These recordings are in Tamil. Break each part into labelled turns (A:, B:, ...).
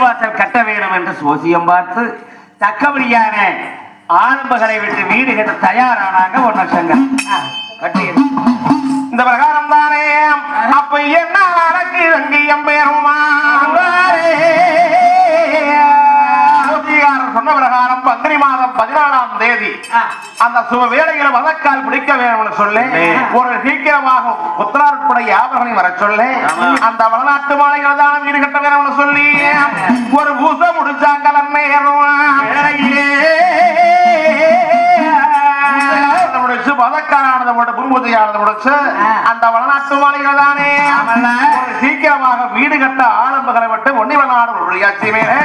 A: வாசல் கட்ட வேண்டும் என்று சோசியம் பார்த்து தக்கபடியான ஆரம்பகளை விட்டு வீடு கட்ட தயாரானாங்க ஒன்ன சங்கம்
B: இந்த பிரகாரம் தானே அப்ப என்ன நடக்குது அங்கேயும் பெருமாறு சொன்ன பிரகாரம் பத்திரி மாதம் பதினாலாம் தேதி. அந்த சுப வேளையில வதக்கால் பிடிக்க வேணும்னு சொல்லி ஒரு சீக்கிரமாக உத்தராட்படை யாபகனை வர சொல்லி அந்த வடநாட்டு மாலைகள் தான் வீடு கட்ட வேணும்னு சொல்லி ஒரு பூசை முடிச்சாங்க முடிச்சு பதக்காரானதை போட்டு புருபதியானதை முடிச்சு அந்த வடநாட்டு மாலைகள் தானே? சீக்கிரமாக வீடு கட்ட ஆரம்பங்களை விட்டு ஒன்னிவனாடு ஒரு வழியாச்சி மேலே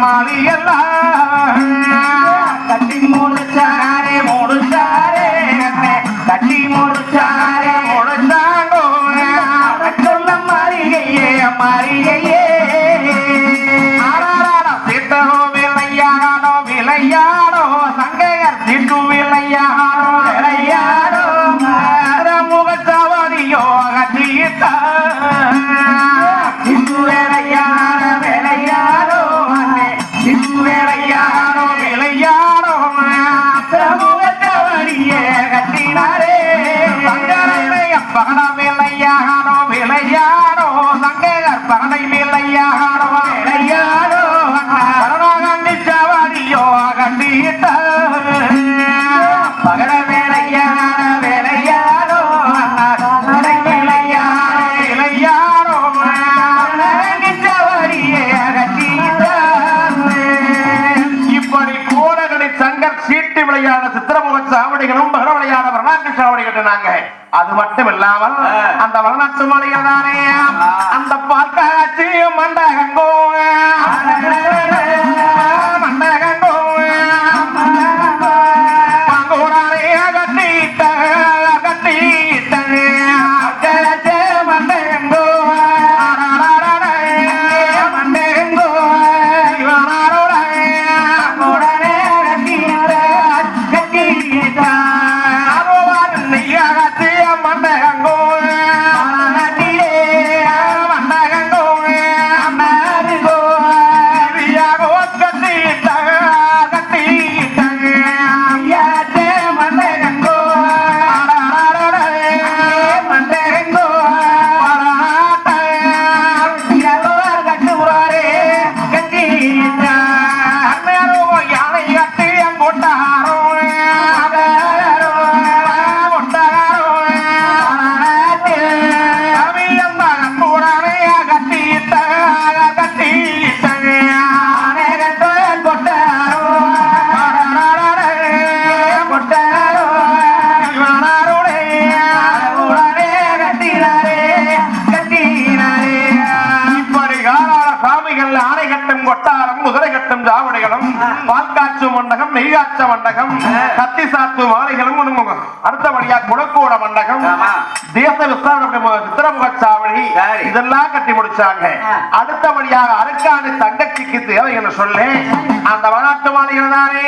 B: மாளிகெல்லாம் எல்லாம் அந்த வரலாற்று மலையதானே? அந்த பாக்காட்சி மண்டகங்கோ மண்டகங்கோ பங்கோடாரே பால்காச்சு மண்டகம் கத்தி சாத்து மாலைகளும். அடுத்தபடியா குடக்கூட மண்டகம். தேச விசாரணை சித்திரமுக சாவடி. இதெல்லாம் கட்டி முடிச்சாங்க. அடுத்தபடியாக அரக்காணி தங்கச்சிக்கு தேவை என்று சொல்லி அந்த வனாட்டு மாலைகள் தானே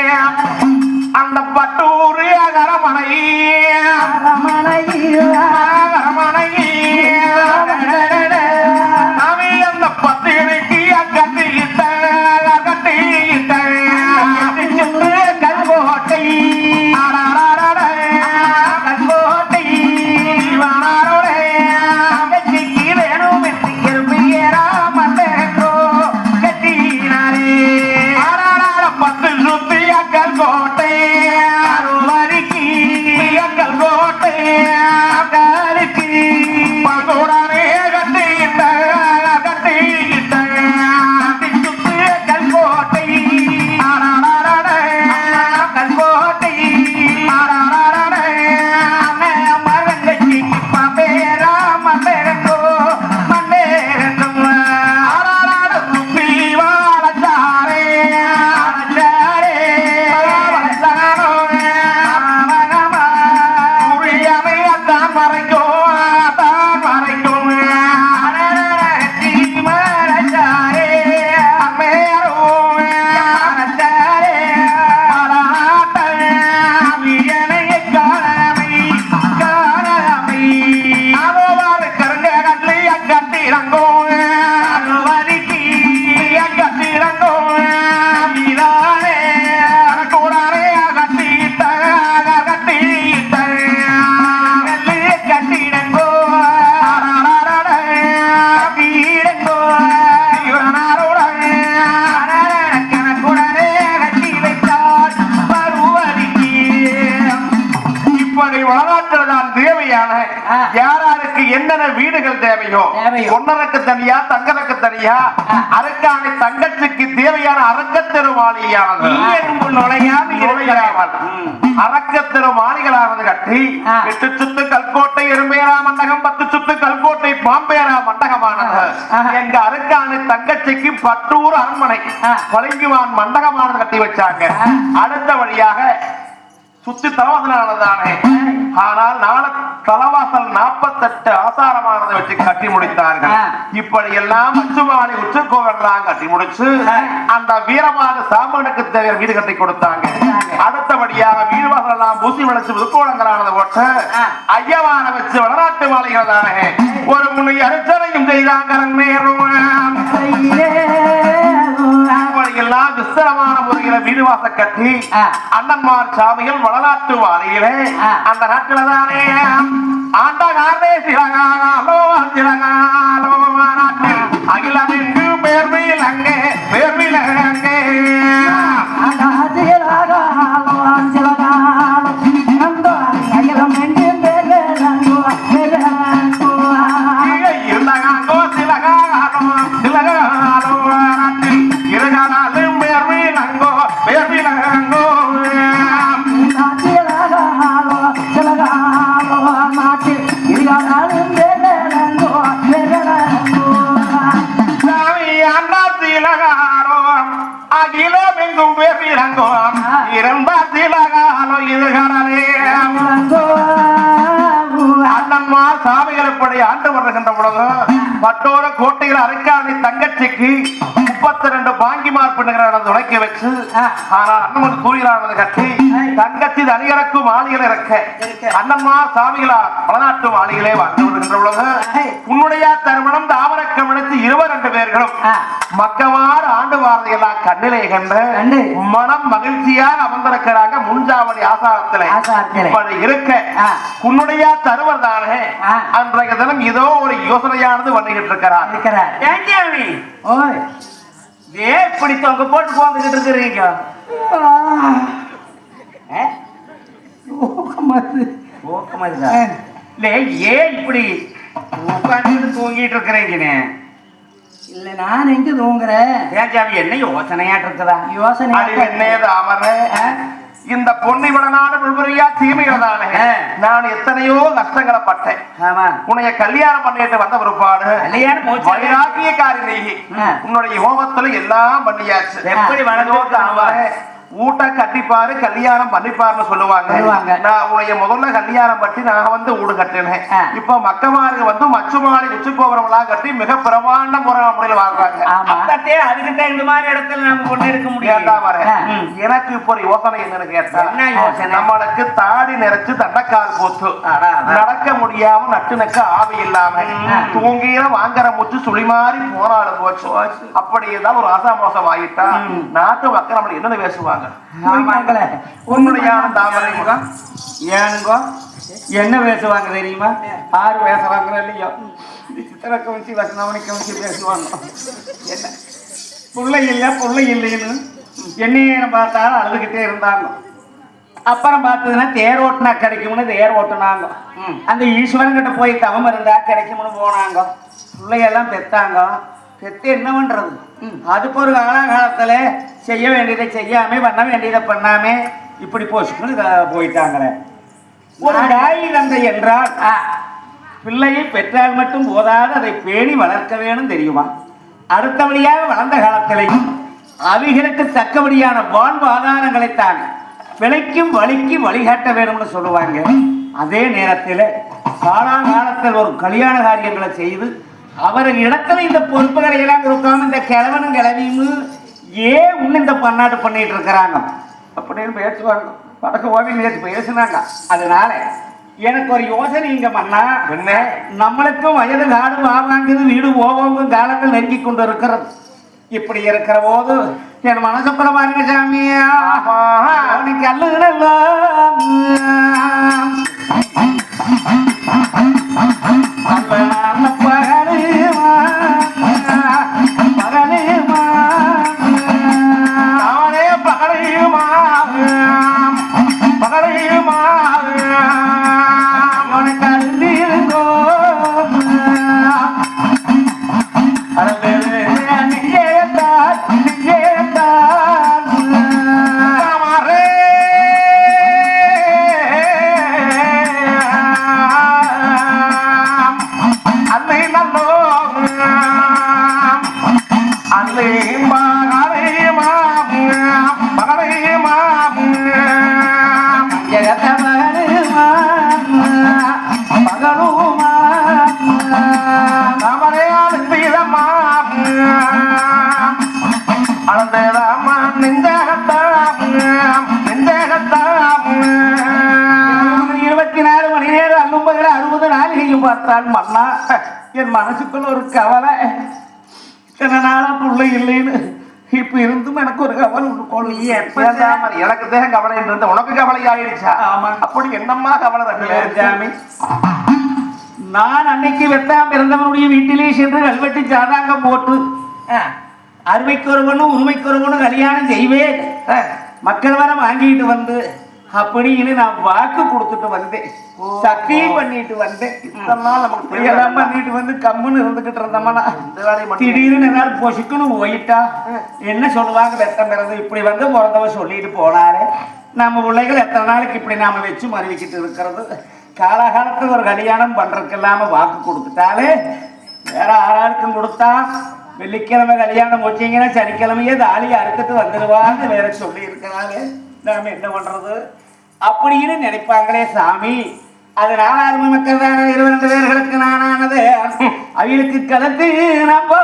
B: அந்த பட்டூர் அகரமனை சாமி பொன்னருக்கு தனியா தங்கருக்கு தனியா அரக்காணி தங்கச்சிக்கு தேவையான நுழையாமல் அரக்கத்திரு மாளிகளானது கட்டி. எட்டு சுத்து கல்கோட்டை எறும்பேரா மண்டகம் பத்து சுத்து கல்கோட்டை பாம்பேரா மண்டகமானது. எங்க அரக்காணி தங்கச்சிக்கு பட்டூர் அரண்மனை
C: ஆ.
B: பளிங்குவான் மண்டகமானது கட்டி வச்சாங்க. அடுத்த வழியாக சுத்தி தலவாசலானதானே ஆனால் நாள தலவாசல் நாற்பத்தெட்டு ஆசாரமானதை வச்சு கட்டி முடித்தார்கள். இப்படி எல்லாம் அச்சுமாளி உச்சக்கோவெல்லாம் கட்டி முடிச்சு. அந்த வீரமான சாமனுக்கு தேவையான வீடு கட்டி கொடுத்தாங்க. அடுத்தபடியாக வீடுவாசல் எல்லாம் பூசி விளைச்சு விழுக்கோளங்களானது போட்டு. ஐயவான வச்சு வடநாட்டு மாளிகைதானே. ஒரு முனை அரிச்சனையும் செய்தாங்க எல்லாம் விஸ்தரமான முறையில வீடு வாச கட்டி. அண்ணன்மார் சாமிகள் வளநாட்டு வாரியிலே. அந்த நாட்டில தானே ஆண்ட காரணே சிலகாலோ இருக்கிற அரைக்காணி தங்கச்சிக்கு முப்பத்தி ரெண்டு பாங்கிமார் பெண்ணுகளை உடைக்க வச்சு. ஆனால் அண்ணன் கூறுகிறானது கட்டி தங்கச்சி தனிகரக்கு மாளிகளை இறக்க
C: இருக்க.
B: அண்ணன்மார் சாமிகளா வளநாட்டு மாளிகளே வாழ்ந்து வருகின்ற
C: ஆ.
B: உன்னுடைய திருமணம் தாமரக்கமணித்து இருவர் ரெண்டு பேர்களும். மக்கவாறு ஆண்டு வாரதையெல்லாம் கண்ணிலே கண்டு. மனம் மகிழ்ச்சியாக அமர்ந்திருக்கிறாங்க முன்ஜாவடி ஆசாரத்திலே
C: ஆசாரத்திலே.
B: இப்படி இருக்க. உன்னுடைய தருவர் தானே. அன்றைய தினம் ஏதோ ஒரு யோசனையானது பண்ணிக்கிட்டு இருக்கிறார்
C: ஓய்
A: ஏ இப்படி தொங்க போட்டு போந்துகிட்டு இருக்கிறீங்க. இல்ல ஏன் இப்படி உட்காந்துட்டு தூங்கிட்டு இருக்கிறீங்கன்னு?
C: இல்ல நான் எங்க தூங்குறேன்?
A: ஏஞ்சாமி என்ன யோசனையாட்டு இருக்குதா?
C: யோசனை
B: அமர
C: ஆ.
B: இந்த பொன்னை விடனான விழுபுரியா தீமைகள் தானே
A: ஆ.
B: நான் எத்தனையோ கஷ்டங்களை பட்டேன்
A: ஆமா
B: உன்னைய கல்யாணம் பண்ணிட்டு வந்த பிற்பாடு. வைராக்கியக்காரி நீ
C: ஆ.
B: உன்னுடைய ஹோமத்துல எல்லாம் பண்ணியாச்சு
A: எப்படி தாவா?
B: ஊட்ட கட்டிப்பாரு கல்யாணம் பண்ணிப்பாருன்னு சொல்லுவாங்க
C: சொல்லுவாங்க.
B: நான் உன்னைய முதல்ல கல்யாணம் பட்டி நான் வந்து ஊடு கட்டினேன். இப்ப மக்கமாருக்கு வந்து மச்சுமாடி உச்சி கோபுரம்லாம் கட்டி மிக பிரமாண்ட முறை முறையில் வாழ்றாங்க
A: அதுக்கிட்ட இந்த மாதிரி இடத்துல நம்ம கொண்டு இருக்க
B: கேட்டா
A: முடியாது
B: வரேன்.
C: ஆ.
A: ம்.
B: எனக்கு இப்போ ஒரு யோசனை என்னன்னு கேட்டா
A: என்ன யோசனை?
B: நம்மளுக்கு தாடி நிறைச்சு தண்டக்கால் போத்து. நடக்க முடியாம நட்டு நக்க ஆவி இல்லாம. தூங்கிற வாங்குற முச்சு சுழி மாதிரி போனாலும் போச்சு அப்படி ஏதாவது ஒரு ஆசாமோசம் ஆகிட்டா. நாட்டு மக்கள் நம்மள என்னன்னு பேசுவாங்க. உன்னுடைய தாமரை முகம்
A: ஏனுங்கோ? என்ன பேசுவாங்க தெரியுமா? யாரு பேசுறாங்களோ இல்லையோ? சித்திர கவனிச்சு வசனவனி கவனிச்சு பேசுவாங்க. என்ன? பிள்ளை இல்லை பிள்ளை இல்லைன்னு என்னைய பார்த்தாலும் அழுதுகிட்டே இருந்தாங்க. அப்புறம் பார்த்ததுன்னா தேர் ஓட்டுனா கிடைக்கும்னு தேர் ஓட்டுனாங்க. அந்த ஈஸ்வரன் கிட்ட போய் தவம் இருந்தா கிடைக்கும்னு போனாங்க. பிள்ளையெல்லாம் பெத்தாங்க. பெத்து என்ன பண்றது? அதுக்கு ஒரு காலகாலத்துல செய்ய வேண்டியதை செய்யாம பண்ண வேண்டியதை பண்ணாம இப்படி போச்சுன்னு போயிட்டாங்களே. ஒரு தாய் தந்தை என்றால் பிள்ளையை பெற்றால் மட்டும் போதாது அதை பேணி வளர்க்க வேணும் தெரியுமா? அடுத்தபடியாக வளர்ந்த காலத்திலேயும் அவைகளுக்கு தக்கபடியான வாழ்வாதாரங்களைத்தான் விலைக்கும் வழிக்கும் வழிகாட்ட வேணும்னு சொல்லுவாங்க. அதே நேரத்தில் காலாகாலத்தில் ஒரு கல்யாண காரியங்களை செய்து அவர் இடத்துல இந்த பொறுப்புகளை எல்லாம் கொடுக்காம இந்த கிழவனும் கிளவியும் ஏன் இன்னும் இந்த பன்னாட்டு பண்ணிட்டு இருக்கிறாங்க. அப்படின்னு பேசுவாங்க. வடக்கு ஓவி நேற்று பேசுனாங்க. அதனால எனக்கு ஒரு யோசனை இங்க பண்ணா
B: என்ன?
A: நம்மளுக்கும் வயது காடு வாங்காங்குது வீடு போவோங்கும் காலங்கள் நெருங்கி கொண்டு இருக்கிறது இப்படி இருக்கிற போது என் மனசுக்குள்ள பாருங்க சாமி.
B: ஆமா.
A: அவனுக்கு அல்ல எனக்கு ஒரு கவலை உண்டு
B: எனக்கு தேக கவலை இருந்த உனக்கு கவலை ஆயிடுச்சா?
A: ஆமா.
B: அப்படி என்னம்மா கவலை?
A: சாமி நான் அன்னைக்கு வெத்தாம் பிறந்தவனுடைய வீட்டிலே சென்று கல்வெட்டு சாதாங்கம் போட்டு அருமைக்கு ஒருவனும் உரிமைக்கு ஒருவனும் கல்யாணம் செய்வேன். மக்கள் வர வாங்கிட்டு வந்து அப்படின்னு நான் வாக்கு கொடுத்துட்டு வந்தேன். சத்தியம் பண்ணிட்டு வந்தேன்.
B: நாள் நமக்கு
A: இப்படியெல்லாம்
B: தெரியல.
A: பண்ணிட்டு வந்து கம்முன்னு இருந்துகிட்டு இருந்தோம்னா திடீர்னு எல்லாரும் பொசுக்குன்னு போயிட்டா என்ன சொல்லுவாங்க வெத்தம் பிறந்து? இப்படி வந்து பிறந்தவ சொல்லிட்டு போனாரு. நம்ம பிள்ளைகள் எத்தனை நாளைக்கு இப்படி நாம வச்சு மறுவிக்கிட்டு இருக்கிறது? காலகாலத்துல ஒரு கல்யாணம் பண்றதுக்கு இல்லாம வாக்கு கொடுத்துட்டாலே வேற ஆறாருக்கும் கொடுத்தா வெள்ளிக்கிழமை கல்யாணம் வச்சீங்கன்னா சனிக்கிழமையே தாலி அறுத்துட்டு வந்துடுவான்னு வேற சொல்லி இருக்கிறாரு நாம என்ன பண்றது? அப்படின்னு நினைப்பாங்களே சாமி. அதனால அருமை மக்கள் தானே இருபது பேர்களுக்கு நானானது. அவங்களுக்கு கலந்து நம்ம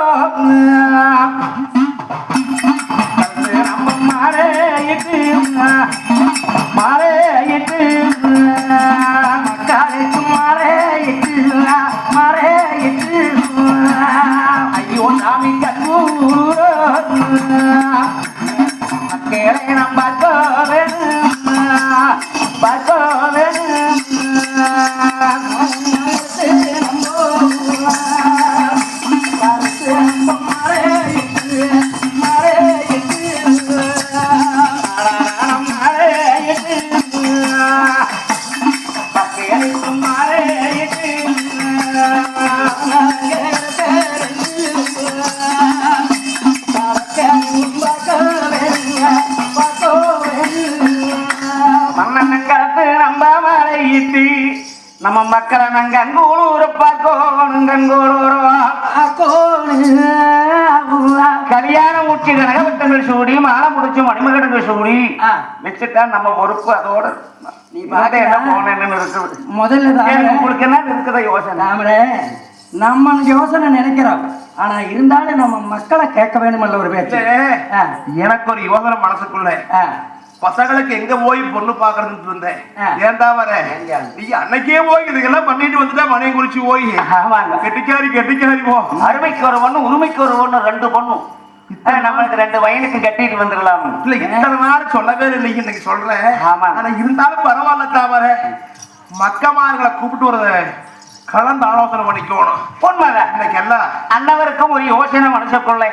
A: கலந்து நம்ம மாலையிட்டு மாலையிட்டு. அங்கூர் பார்க்கணும் கங்கூர் கல்யாணம் உச்சி கனகவட்டங்கள் சூடி மாலை முடிச்சு மணிமகடங்கள் சூடி. வச்சுட்டா நம்ம பொறுப்பு அதோட
C: நீ
A: என்ன? போனேன்னு இருக்குது.
C: முதல்ல
A: உங்களுக்கு என்ன இருக்குத யோசனை.
C: தாமரை நம்ம யோசனை நினைக்கிறோம். ஆனா இருந்தாலும் நம்ம மக்களை கேட்க வேணுமல்ல ஒரு பேச்சு.
B: எனக்கு ஒரு யோசனை மனசுக்குள்ள. பசங்களுக்கு எங்க போய் பொண்ணு பாக்குறதுன்னு இருந்தேன். ஏன்டா வர? நீ அன்னைக்கே போய் இதுக்கெல்லாம் பண்ணிட்டு வந்துட்டா மனையை குறிச்சு போய். கெட்டிக்காரி கெட்டிக்காரி போ.
A: அருமைக்கு ஒரு பொண்ணு உரிமைக்கு ஒரு பொண்ணு ரெண்டு பொண்ணும் நம்மளுக்கு ரெண்டு வயலுக்கு கட்டிட்டு வந்துடலாம்
B: இல்ல இத்தனை நாள் சொல்லவே இல்லை இன்னைக்கு சொல்றேன்.
A: ஆமா.
B: ஆனா இருந்தாலும் பரவாயில்ல தாமர மக்கமார்களை கூப்பிட்டு ஒரு கலந்து ஆலோசனை பண்ணிக்கணும்.
A: உண்மைதான்.
B: இன்னைக்கு எல்லாம்
A: அன்னவருக்கும் ஒரு யோசனை மனசுக்குள்ள.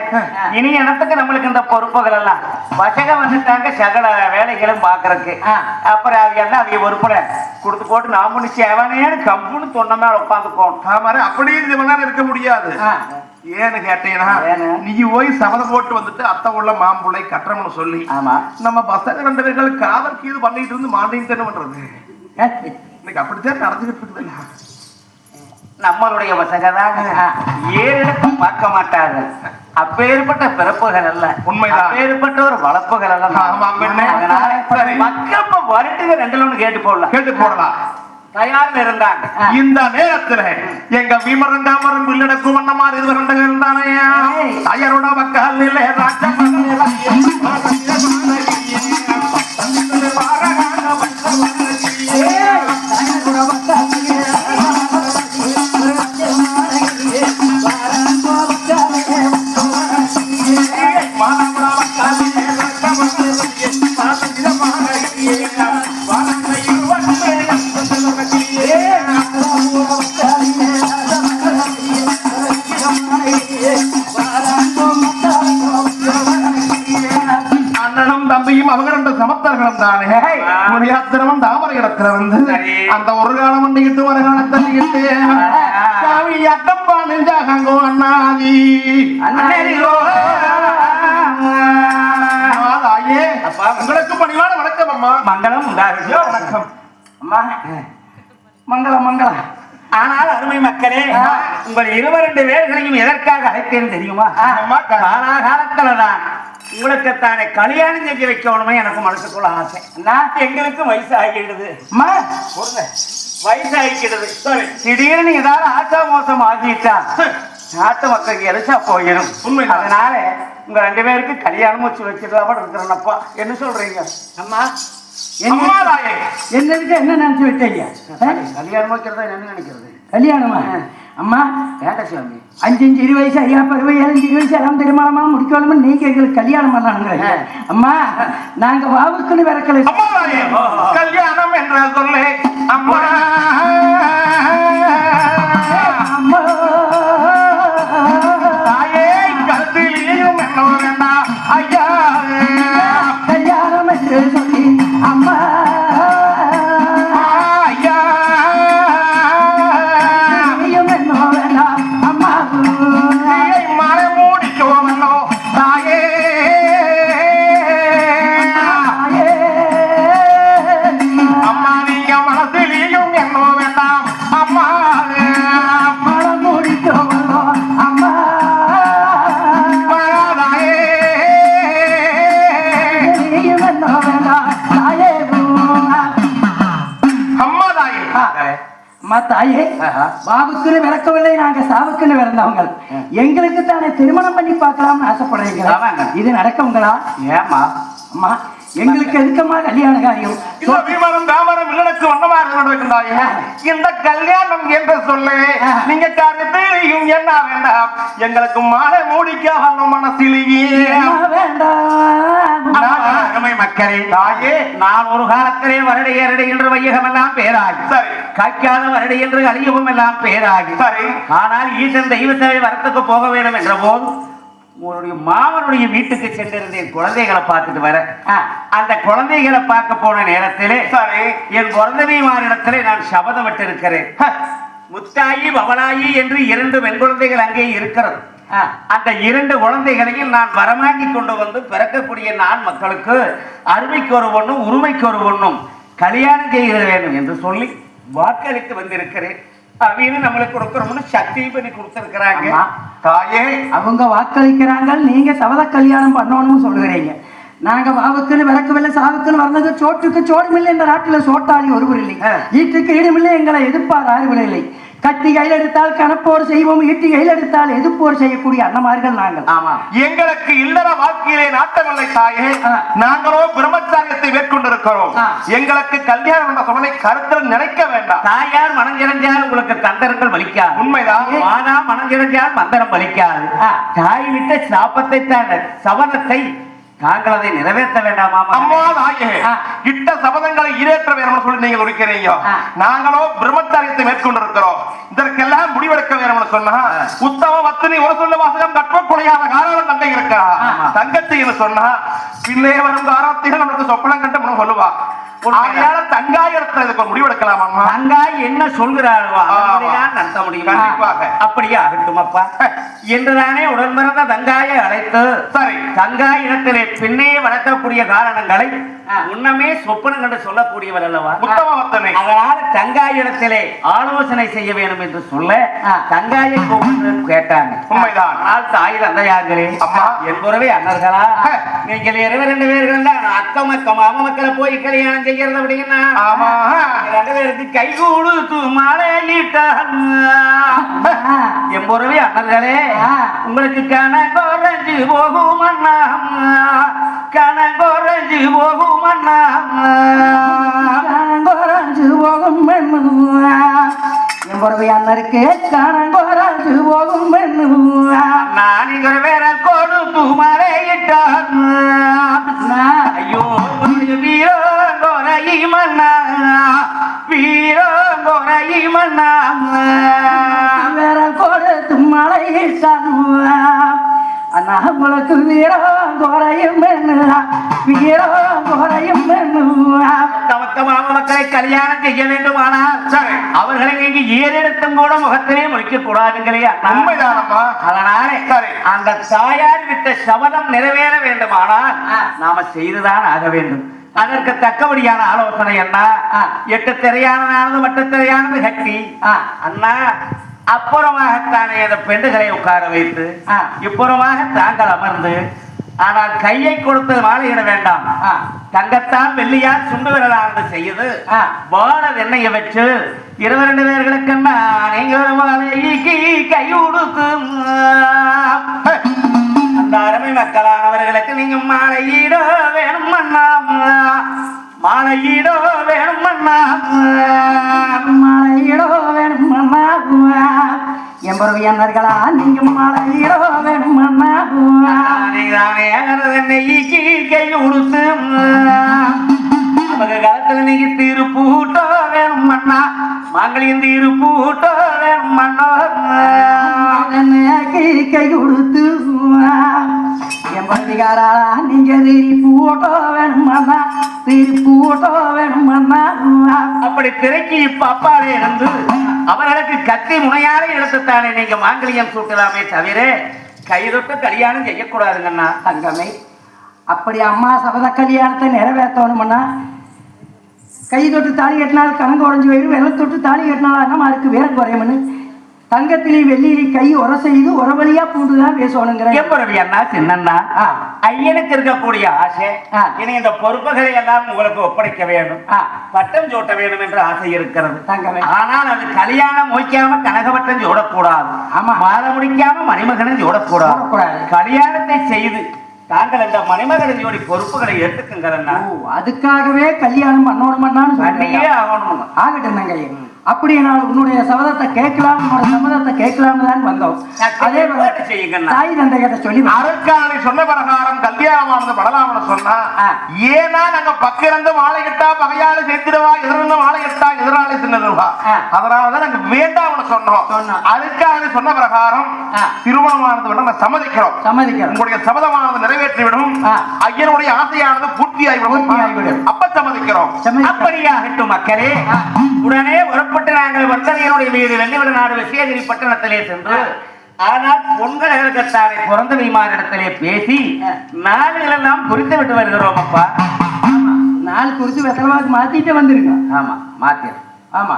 A: இனி எனத்துக்கு நம்மளுக்கு இந்த பொறுப்புகள் எல்லாம் வசக வந்துட்டாங்க சகல வேலைகளும் பாக்குறதுக்கு. அப்புறம் அது எல்லாம் அவங்க பொறுப்புல கொடுத்து போட்டு நான் முடிச்சு எவனேன்னு கம்புன்னு சொன்ன மேல உட்காந்துக்கோணும்.
B: தாமரை அப்படியே இது நேரம் இருக்க முடியாது. ஏன்னு கேட்டீங்கன்னா? நீ போய் சபதம் போட்டு வந்துட்டு அத்தை உள்ள மாம்புள்ளை கட்டுறோம்னு சொல்லி
A: ஆமா.
B: நம்ம பசங்க ரெண்டு பேர்கள் காதல் கீது பண்ணிட்டு இருந்து மாண்டையும் என்ன பண்றது. இன்னைக்கு அப்படித்தான் நடந்துகிட்டு இருக்குது
A: நம்மளுடைய வசகதான் ஏறெடுத்து பார்க்க மாட்டார்கள்? அப்பேற்பட்ட பிறப்புகள் அல்ல.
B: உண்மைதான்.
A: அப்பேற்பட்ட ஒரு வளர்ப்புகள் அல்ல. மக்கள் வருட்டுங்க ரெண்டுல ஒண்ணு கேட்டு போடலாம்
B: கேட்டு போடலாம்.
A: தயார்ல இருந்தாங்க.
B: இந்த நேரத்துல எங்க விமரண்டாமரம் வில்லடக்கும் வண்ணமாறு இருவர் ரெண்டு இருந்தானே? தயாரோட மக்கள் நிலை அண்ணனும் சமத்தர்களும் தானே முடியாத்திரவன் தாமரை இடத்துல வந்து. அந்த ஒரு காலம் வண்டிக்கிட்டு ஒரு காலம் தள்ளிக்கிட்டு சாமி அட்டப்பா நெஞ்சாகங்கோ அண்ணாதி.
A: அப்பா.
B: உங்களுக்கு பணிவான வணக்கம் அம்மா.
A: மங்களம் உண்டாகுது
B: வணக்கம்.
A: அம்மா.
C: மங்களம் மங்களம்.
A: ஆனால் அருமை மக்களே உங்கள் இருவர் ரெண்டு பேர்களையும் எதற்காக அழைத்தேன் தெரியுமா. காலாகாலத்துல தான். உங்களுக்கு தானே கல்யாணம் செஞ்சு வைக்கணுமே எனக்கு மனசுக்குள்ள ஆசை. நான் எங்களுக்கு வயசு ஆகிடுது
C: அம்மா
A: வயசு சரி. திடீர்னு ஏதாவது ஆசா மோசம் ஆகிட்டா நாட்டு மக்களுக்கு எரிச்சா போயிடும்.
B: உண்மை.
A: அதனால உங்க ரெண்டு பேருக்கு கல்யாணம் வச்சு வச்சிடலாம் இருக்கிறேன்னப்பா என்ன சொல்றீங்க? அம்மா
C: என்னதுக்கு என்ன நினைச்சு விட்டீங்க?
A: கல்யாணம் வைக்கிறதா என்ன நினைக்கிறது?
C: கல்யாணமா? அம்மா
A: வேண்டாம் சாமி?
C: அஞ்சு அஞ்சு இரு வயசு ஐயா பருவ ஏழஞ்சு இரு வயசு எல்லாம் திருமணமா முடிக்கணும்னு நீங்க எங்களுக்கு கல்யாணம் பண்ணாங்க அம்மா நாங்க வாவுக்குன்னு விறக்கலை
B: கல்யாணம் என்ற சொல்லு. அம்மா
C: அம்மா
B: தாயே
C: அம்மா
B: தாயே
C: பாபுக்குன்னு விளக்கவில்லை நாங்க சாவுக்குன்னு விறந்தவங்க எங்களுக்கு தானே திருமணம் பண்ணி பார்க்கலாம்னு ஆசைப்படுறீங்க
A: ஆமாங்க.
C: இது நடக்குங்களா?
A: ஏமா
C: அம்மா எங்களுக்கு எதுக்கம்மா கல்யாண காரியம்?
B: விமானம் தாமரம் இல்லனுக்கு வண்ணமாக நடக்கின்றாயே. இந்த கல்யாணம் என்று சொல்லு. நீங்க கருத்திலையும் என்ன வேண்டாம்? எங்களுக்கு மாலை மூடிக்க வந்த மனசிலேயே.
C: வேண்டாம்?
A: மக்களே தாயே நான் ஒரு காலத்திலே வருடை இரடை என்று வையகமெல்லாம் பேராகி
B: சரி.
A: காய்க்காத வருடை என்று அழியவும் எல்லாம் பேராகி
B: சரி.
A: ஆனால் ஈசன் தெய்வ சேவை வரத்துக்கு போக வேண்டும் என்ற போது உன்னுடைய மாமனுடைய வீட்டுக்கு சென்றிருந்தேன் குழந்தைகளை பார்த்துட்டு வர. அந்த குழந்தைகளை பார்க்க போன நேரத்திலே
B: சரி.
A: என் குழந்தைமாரிடத்திலே நான் சபதம் விட்டு இருக்கிறேன் முத்தாயி பவனாயி என்று இரண்டு பெண் குழந்தைகள் அங்கே இருக்கிறது. அந்த இரண்டு குழந்தைகளையும் நான் வரமாக்கி கொண்டு வந்து பிறக்கக்கூடிய நான் மக்களுக்கு அருமைக்கு ஒரு ஒண்ணும் உரிமைக்கு ஒரு ஒண்ணும் கல்யாணம் செய்ய வேண்டும் என்று சொல்லி வாக்களித்து வந்திருக்கிறேன். அப்படின்னு நம்மளுக்கு கொடுக்கணும்னு சக்தி பண்ணி கொடுத்திருக்கிறாங்க.
B: தாயே
C: அவங்க வாக்களிக்கிறாங்க நீங்க சபத கல்யாணம் பண்ணணும்னு சொல்லுகிறீங்க. நாங்க வாவுக்குன்னு விளக்கவில்லை சாவுக்குன்னு வந்தது சோற்றுக்கு சோடுமில்லை இந்த நாட்டுல சோட்டாளி ஒருவர் இல்லை. ஈட்டுக்கு ஈடுமில்லை எங்களை எதிர்ப்பார் ஆறுகள் கட்டி கையில் எடுத்தால் கணப்போர் செய்வோம் ஈட்டி கையில் எடுத்தால் எதிர்ப்போர் செய்யக்கூடிய அண்ணமார்கள் நாங்கள்.
A: ஆமா.
B: எங்களுக்கு இல்லற வாழ்க்கையிலே நாட்டமில்லை தாயே. நாங்களோ பிரம்மச்சாரியத்தை மேற்கொண்டிருக்கிறோம். எங்களுக்கு கல்யாணம் என்ற சொல்லை கருத்தில் நினைக்க வேண்டாம்.
A: தாயார் மனஞ்சிறஞ்சால் உங்களுக்கு தந்தரங்கள் வலிக்காது.
B: உண்மைதான்.
A: மாதா மனஞ்சிறஞ்சால் மந்திரம் வலிக்காது. தாய் விட்ட சாபத்தை தான் சபதத்தை தாங்கள் அதை நிறைவேற்ற வேண்டாமா
B: அம்மா. இட்ட சபதங்களை ஈரேற்ற வேணும்னு சொல்லி நீங்க இருக்கிறீங்க
C: ஆ.
B: நாங்களோ பிரம்மச்சாரியத்தை மேற்கொண்டிருக்கிறோம் இதற்கெல்லாம் முடிவெடுக்க வேணும்னு சொன்னா உத்தம வத்தினி ஒரு சொல்ல வாசகம் கற்ப குறையாத காரணம் தங்கை இருக்கா. தங்கச்சின்னு சொன்னா பின்னே வரும் காரணத்தில் நம்மளுக்கு சொப்பனம் கட்ட சொல்லுவா தங்காயிரத்தை இதுக்கு ஒரு முடிவெடுக்கலாம்
A: தங்காய் என்ன. அதன்படிதான் நடத்த முடியும்?
B: கண்டிப்பாக.
A: அப்படியே ஆகட்டும் அப்பா என்றுதானே உடன் பிறந்த தங்காயை அழைத்து
B: சரி.
A: தங்காய் இடத்திலே பின்னே வளர்க்கக்கூடிய காரணங்களை முன்னமே சொப்பனம் கண்டு சொல்லக்கூடியவர் அல்லவா?
B: உத்தம வத்தனை
A: அதனால தங்காயிடத்திலே ஆலோசனை செய்ய வேண்டும் என்று சொல்ல தங்காயை கேட்டாங்க.
B: உண்மைதான்.
A: ஆனால் தாய் தந்தையார்களே
B: அம்மா.
A: என் குறவே அண்ணர்களா நீங்கள் இருவர் ரெண்டு பேர்கள் தான். அக்க மக்கள் மாம மக்களை போய் கல்யாணம் செய்யறது அப்படின்னா
B: ஆமா.
A: ரெண்டு பேருக்கு கை கொடுத்து மாலையிட்டான் என் குறவே அண்ணர்களே உங்களுக்கு கணக்கொரஞ்சு போகும் அண்ணா கணக்கொரஞ்சு போகும் அண்ணா
C: காணங்கோராஞ்சு போகும் என் பொறுவை அண்ணருக்கு போகும் பெண்ணு.
A: நானிங்கிற வேற கொடுத்து மறையிட்டான் ஐயோ வீரோ கொரை மன்னா வீரோ கொரை மன்னா
C: வேற கொடுத்து மழையிட்டான் அண்ணா உங்களுக்கு வீரம் குறையும் வீரம் குறையும்
A: மக்களை கல்யாணம் செய்ய வேண்டுமானால். அவர்களை நீங்க ஏறெடுத்தும் கூட முகத்திலே முடிக்க கூடாதுங்களே. அதனாலே. அந்த தாயார் விட்ட சபதம் நிறைவேற வேண்டுமானால் நாம செய்துதான் ஆக வேண்டும். அதற்கு தக்கபடியான ஆலோசனை என்ன? எட்டு திரையானது மட்டு திரையானது கட்டி. அண்ணா அப்புறமாகத்தானே அந்த பெண்டுகளை உட்கார வைத்து இப்புறமாக தாங்கள் அமர்ந்து ஆனால் கையை கொடுத்து மாலையிட வேண்டாம்.
C: ஆ.
A: தங்கத்தால் வெள்ளியால் சுண்டு விரலானது செய்யுது. வாழ எண்ணெயை வச்சு இருபது ரெண்டு பேர்களுக்கு நீங்கள் மாலைக்கு கை கொடுத்து அந்த அருமை மக்களானவர்களுக்கு நீங்க மாலையிட வேணும் அண்ணா. மாலையிட வேணும் அண்ணா.
C: மழையிடோ வேணும் அண்ணா. எம்பருவி நீங்க மழையிடோ வேணும் அண்ணா.
A: நெய்க்கு கை கொடுத்து அவங்க காலத்துல நீங்க திருப்பூட்டோ வேணும் அண்ணா. மங்களின் திருப்பூட்டோ வேணும் அண்ணா.
C: எனக்கு கை கொடுத்து எம்பருவிகாரா நீங்க திருப்பி ஓட்டோ வேணும் அண்ணா திருப்பி ஓட்டோ
A: அப்படி திரைக்கு இப்ப அப்பாலே இருந்து அவர்களுக்கு கத்தி முனையார எடுத்துத்தானே நீங்க மாங்கல்யம் சூட்டலாமே தவிர கைதொட்டு கல்யாணம் செய்யக்கூடாதுங்கண்ணா.
C: தங்கமே அப்படி அம்மா சபத கல்யாணத்தை நிறைவேற்றணும்னா கை தொட்டு தாலி கட்டினால் கணக்கு உடஞ்சி போயிடும் வெள்ளை தொட்டு தாலி கட்டினால் அண்ணமாருக்கு வேற குறையும்னு தங்கத்திலே வெள்ளியிலே கை உர செய்து உர வழியா பூண்டுதான் பேசணுங்கிற
A: எம்பரவி அண்ணா சின்னண்ணா. ஐயனுக்கு இருக்கக்கூடிய ஆசை. இனி இந்த பொறுப்புகளை எல்லாம் உங்களுக்கு ஒப்படைக்க வேண்டும். பட்டம் சூட்ட வேண்டும் என்று ஆசை இருக்கிறது
C: தங்கமே.
A: ஆனால் அது கல்யாணம் முடிக்காம கனகபட்டம் சூடக்கூடாது
C: ஆமா.
A: மாலை முடிக்காம மணிமகனும் சூடக்கூடாது. கல்யாணத்தை செய்து தாங்கள் இந்த மணிமகன் ஜோடி பொறுப்புகளை ஏற்றுக்குங்கிறண்ணா
C: ஓ அதுக்காகவே கல்யாணம் சொல்றீங்க
A: ஆகணும்
C: ஆகட்டும் தங்கை அப்படி நான் உன்னுடைய சபதத்தை கேட்கலாம் உன்னோட சபதத்தை கேட்கலாம்னு தான் வந்தோம் அதே. தாய் தந்தை கிட்ட சொல்லி.
B: அருக்காணி சொன்ன பிரகாரம் கல்யாணமானது படலாம்னு சொன்னா. ஏன்னா நாங்க பக்கிருந்து மாலை கட்டா பகையாளி சேர்த்திடுவா எதிர்ந்து மாலை கட்டா எதிராளி சின்னதுவா. அதனாலதான் நாங்க வேண்டாம்னு சொன்னோம். அதுக்காக சொன்ன பிரகாரம். திருமணமானது விட சம்மதிக்கிறோம்
C: சம்மதிக்கிறோம்
B: உங்களுடைய சபதமானது நிறைவேற்றிவிடும்
C: ஆ.
B: ஐயனுடைய ஆசையானது பூர்த்தியாகிவிடும்
C: பூர்த்தியாகிவிடும்.
B: அப்ப சம்மதிக்கிறோம்.
A: அப்படியாகட்டும் மக்களே உடனே புறப்பட்டு நாங்கள் வந்தனையனுடைய வீடு வெள்ளிவிட நாடு விசயகிரி பட்டணத்திலே சென்று ஆனால் பொன்கழகத்தாரை பிறந்த விமானிடத்திலே பேசி நாடுகள் எல்லாம் குறித்து விட்டு வருகிறோம் அப்பா
C: நாள் குறித்து வெத்தலவாக்கு மாத்திட்டு வந்துருங்க
A: ஆமா மாத்திர
C: ஆமா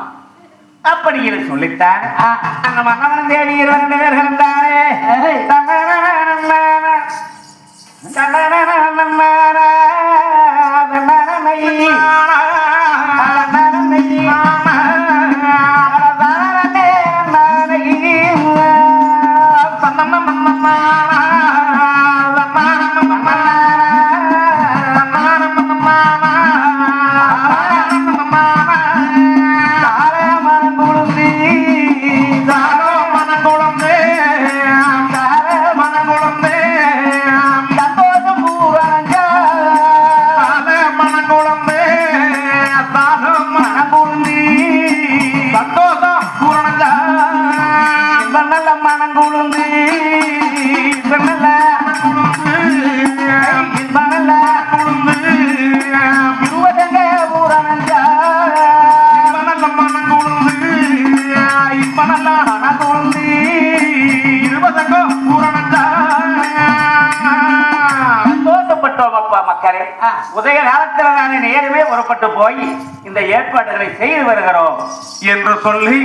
A: அப்படி என்று சொல்லித்தான்
C: ஆ.
A: அந்த மன்னவன் தேடி இரண்டு இருந்தாரே
C: ஏய்.
A: உதய காலத்தில் நானே நேரமே புறப்பட்டு போய் இந்த ஏற்பாடுகளை செய்து வருகிறோம்.
B: என்று சொல்லி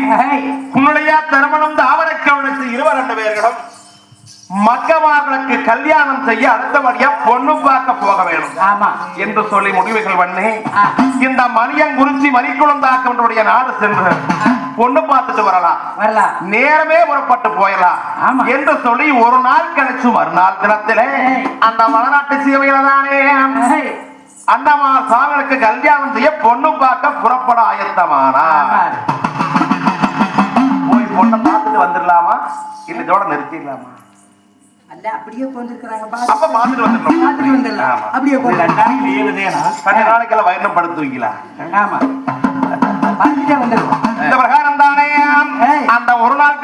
B: உன்னுடைய திருமணம் தாவர கவனித்து இருவர் ரெண்டு பேர்களும் மக்கமார்களுக்கு கல்யாணம் செய்ய அடுத்தபடியா பொண்ணு பார்க்க போக வேணும்
C: ஆமா.
B: என்று சொல்லி முடிவுகள் பண்ணி. இந்த மணியங்குறிச்சி மணிக்குளந்தாக்கவனுடைய நாடு சென்று பொண்ணு பார்த்துட்டு வரலாம்.
C: வரலாம்.
B: நேரமே புறப்பட்டு போயிடலாம்.
C: ஆமா.
B: என்று சொல்லி ஒரு நாள் கழிச்சு மறுநாள் தினத்திலே. அந்த மலநாட்டு சீமையில தானே. அண்ணமா சாமிகளுக்கு கல்யாணம் செய்ய பொண்ணு பார்க்க புறப்பட ஆயத்தமானா. போய் பொண்ணை பார்த்துட்டு வந்துடலாமா? இல்ல இதோட நிறுத்திடலாமா?
C: அல்ல அப்படியே கொண்டிருக்கிறாங்க
B: அப்ப பார்த்துட்டு வந்துடலாம்.
C: பார்த்துட்டு வந்துடலாம்.
B: ஆமா.
C: அப்படியே
A: இது
C: கொண்டு
A: ரெண்டு நாளைக்கு லீவு தேனா
B: ரெண்டு நாளைக்கெல்லாம் வயிறு படுத்துவீங்களா
C: ஆமா. பார்த்துட்டே வந்துடுவோம்
B: இந்த பிரகாரம் தானே. அந்த ஒரு நாள்